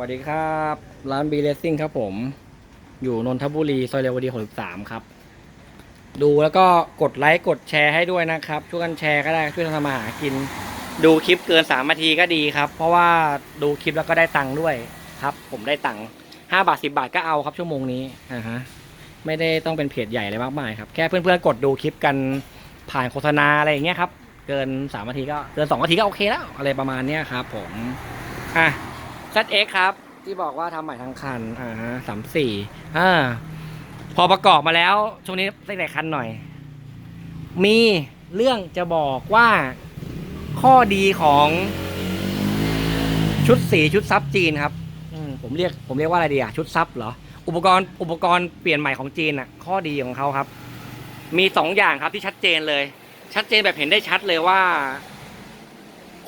วัสดีครับ ร้านบีเลสซิ่งครับผม อยู่นนทบุรีซอยเรวดี63ครับ ดูแล้วก็กดไลค์กดแชร์ให้ด้วยนะครับ ช่วยกันแชร์ก็ได้ช่วยกันทำมาหากิน ดูคลิปเกิน3นาทีก็ดีครับ เพราะว่าดูคลิปแล้วก็ได้ตังค์ด้วยครับ ผมได้ตังค์5บาท 10 บาทก็เอาครับชั่วโมงนี้อ่าฮะไม่ได้ต้องเป็นเพจใหญ่อะไรมากมายครับ แค่เพื่อนๆกดดูคลิปกันผ่านโฆษณาอะไรอย่างเงี้ยครับ เกิน3นาทีก็เกิน2นาทีก็โอเคแล้วอะไรประมาณเนี้ยครับผมอะ ZX ครับ ที่บอกว่าทำใหม่ทั้งคัน อ่าฮะสามสี่อ่า พอประกอบมาแล้ว ช่วงนี้ใส่ไหนคันหน่อย มีเรื่องจะบอกว่าข้อดีของชุดสีชุดซับจีนครับอืมผมเรียกผมเรียกว่าอะไรดีอะชุดซับเหรอ อุปกรณ์อุปกรณ์เปลี่ยนใหม่ของจีนอะข้อดีของเขาครับ มีสองอย่างครับที่ชัดเจนเลย ชัดเจนแบบเห็นได้ชัดเลยว่า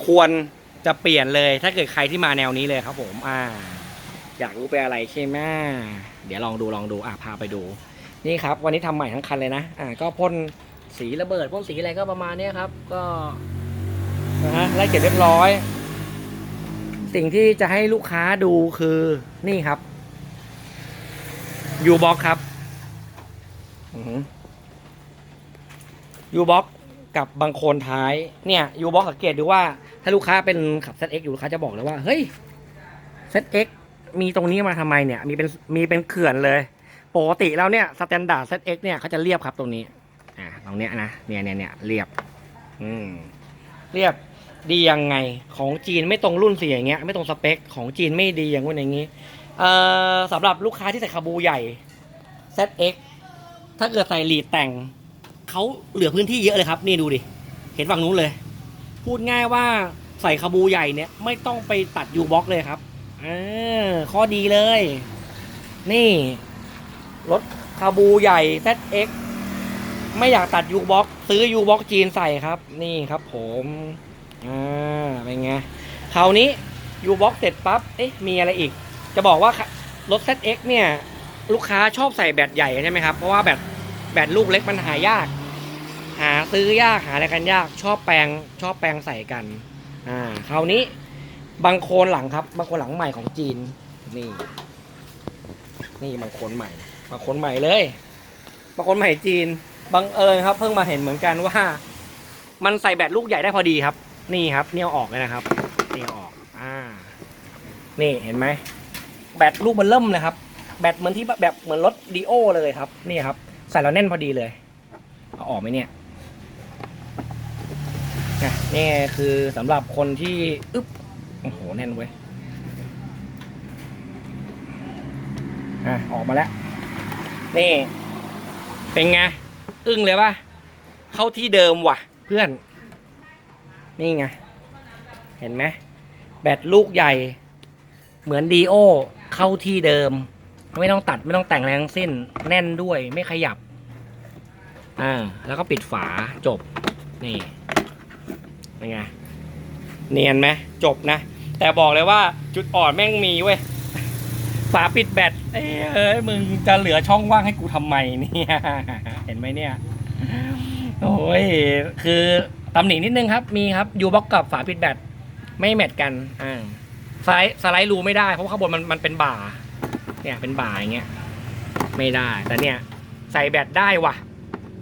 ควร จะเปลี่ยนเลยถ้าเกิดใครที่มาแนวนี้เลยครับผมอ่า อยากรู้เป็นอะไรใช่ไหมเดี๋ยวลองดูลองดูอะพาไปดู นี่ครับ วันนี้ทำใหม่ทั้งคันเลยนะอ่าก็พ่นสีระเบิดพ่นสีอะไรก็ประมาณนี้ครับ ก็นะฮะไล่เก็บเรียบร้อย สิ่งที่จะให้ลูกค้าดูคือนี่ครับยูบ็อกครับยูบ็อกกับบางโคนท้ายเนี่ยยูบ็อกสังเกตดูว่า ถ้าลูกค้าเป็นขับ ZX อยู่ลูกค้าจะบอกเลยว่า เฮ้ย ZX มีตรงนี้มาทำไมเนี่ย มีเป็นมีเป็นเขื่อนเลย ปกติแล้วเนี่ยสแตนดาร์ด ZX เนี่ยเขาจะเรียบครับตรงนี้ อ่าตรงเนี้ยนะ เนี่ยเนี่ยเนี่ยเรียบ อืม เรียบดียังไง ของจีนไม่ตรงรุ่นสีอย่างเงี้ย ไม่ตรงสเปค ของจีนไม่ดีอย่างงู้นอย่างงี้ เอ่อสำหรับลูกค้าที่ใส่คาบูใหญ่ ZX ถ้าเกิดใส่หลีดแต่งเขาเหลือพื้นที่เยอะเลยครับ นี่ดูดิ เห็นฝั่งนู้นเลย พูดง่ายว่าใส่คาบูใหญ่เนี่ยไม่ต้องไปตัดยูบ็อกเลยครับออข้อดีเลย นี่ รถคาบูใหญ่ ZX ไม่อยากตัดยูบ็อกซื้อยูบ็อกจีนใส่ครับ นี่ครับผมอ่าเป็นไงคราวนี้ยูบ็อกเสร็จปั๊บเอ๊ะมีอะไรอีก จะบอกว่ารถ ZX เนี่ย ลูกค้าชอบใส่แบตใหญ่ใช่ไหมครับ เพราะว่าแบตแบตลูกเล็กมันหายาก หาซื้อยากหาอะไรกันยาก ชอบแปลงชอบแปลงใส่กัน อ่าคราวนี้บางโคนหลังครับบางโคนหลังใหม่ของจีน นี่ นี่บางโคนใหม่บางโคนใหม่เลยบางโคนใหม่จีนบังเอิญครับ เพิ่งมาเห็นเหมือนกันว่า มันใส่แบตลูกใหญ่ได้พอดีครับ นี่ครับเนี่ยออกเลยนะครับนี่เอออกอ่า นี่เห็นไหมแบตลูกมันเริ่มเลยครับ แบตเหมือนที่แบบเหมือนรถดีโอเลยครับ นี่ครับ ใส่แล้วแน่นพอดีเลย เอาออกไหมเนี่ย นะนี่คือสำหรับคนที่อึ๊บโอ้โหแน่นเว้ยอะออกมาแล้ว นี่ เป็นไง อึ้งเลยป่ะ เข้าที่เดิมว่ะ เพื่อน นี่ไง เห็นไหมแบตลูกใหญ่ เหมือนดีโอ เข้าที่เดิม ไม่ต้องตัดไม่ต้องแต่งอะไรทั้งสิ้น แน่นด้วยไม่ขยับ อ่า แล้วก็ปิดฝาจบ นี่ เป็นไงเนียนไหมจบนะ แต่บอกเลยว่าจุดอ่อนแม่งมีเว้ยฝาปิดแบตเอ้ยเอ้ยมึงจะเหลือช่องว่างให้กูทำไมเนี่ย เห็นไหมเนี่ยโอ้ยคือตำหนินิดนึงครับ มีครับยูบ็อกกับฝาปิดแบตไม่แมทกันอ่าสไลด์สไลด์รูไม่ได้ เพราะว่าข้างบนมันมันเป็นบ่า เนี่ยเป็นบ่าอย่างเงี้ยไม่ได้แต่เนี่ย ใส่แบตได้ว่ะ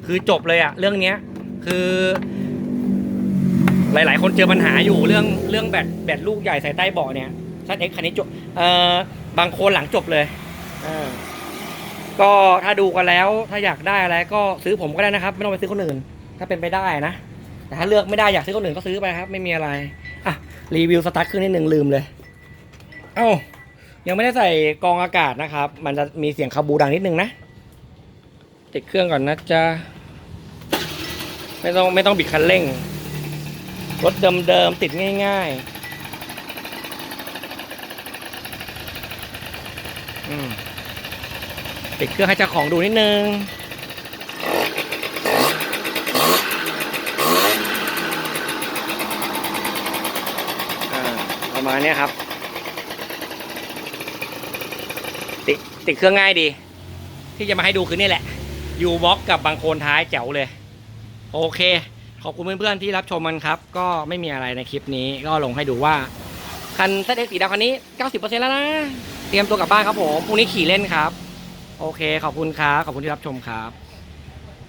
คือจบเลยอะเรื่องเนี้ยคือ หลาย ๆ คนเจอปัญหาอยู่เรื่องเรื่องแบตแบตลูกใหญ่ใส่ใต้เบาะเนี่ยซัดเอ็กคันนี้จบเอ่อบางคนหลังจบเลยเออก็ถ้าดูกันแล้วถ้าอยากได้อะไรก็ซื้อผมก็ได้นะครับ ไม่ต้องไปซื้อคนอื่น ถ้าเป็นไปได้นะ แต่ถ้าเลือกไม่ได้อยากซื้อคนอื่นก็ซื้อไปครับ ไม่มีอะไรอะรีวิวสตาร์ทเครื่องนิดหนึ่งลืมเลย เอ้ายังไม่ได้ใส่กรองอากาศนะครับ มันจะมีเสียงคาบูดังนิดนึงนะติดเครื่องก่อนนะจ๊ะไม่ต้องไม่ต้องบิดคันเร่ง รถเดิมๆติดง่ายๆอืมติดเครื่องให้เจ้าของดูนิดนึงอ่าประมาณนี้ครับ ติดติดเครื่องง่ายดี ที่จะมาให้ดูคือนี่แหละยูบ็อกกับบางโคนท้ายแจ๋วเลย โอเค ขอบคุณเพื่อนๆที่รับชมมันครับ ก็ไม่มีอะไรในคลิปนี้ก็ลงให้ดูว่า คันเซเดสีดำคันนี้ 90%แล้วนะ เตรียมตัวกลับบ้านครับผมพรุ่งนี้ขี่เล่นครับ โอเค ขอบคุณครับ ขอบคุณที่รับชมครับ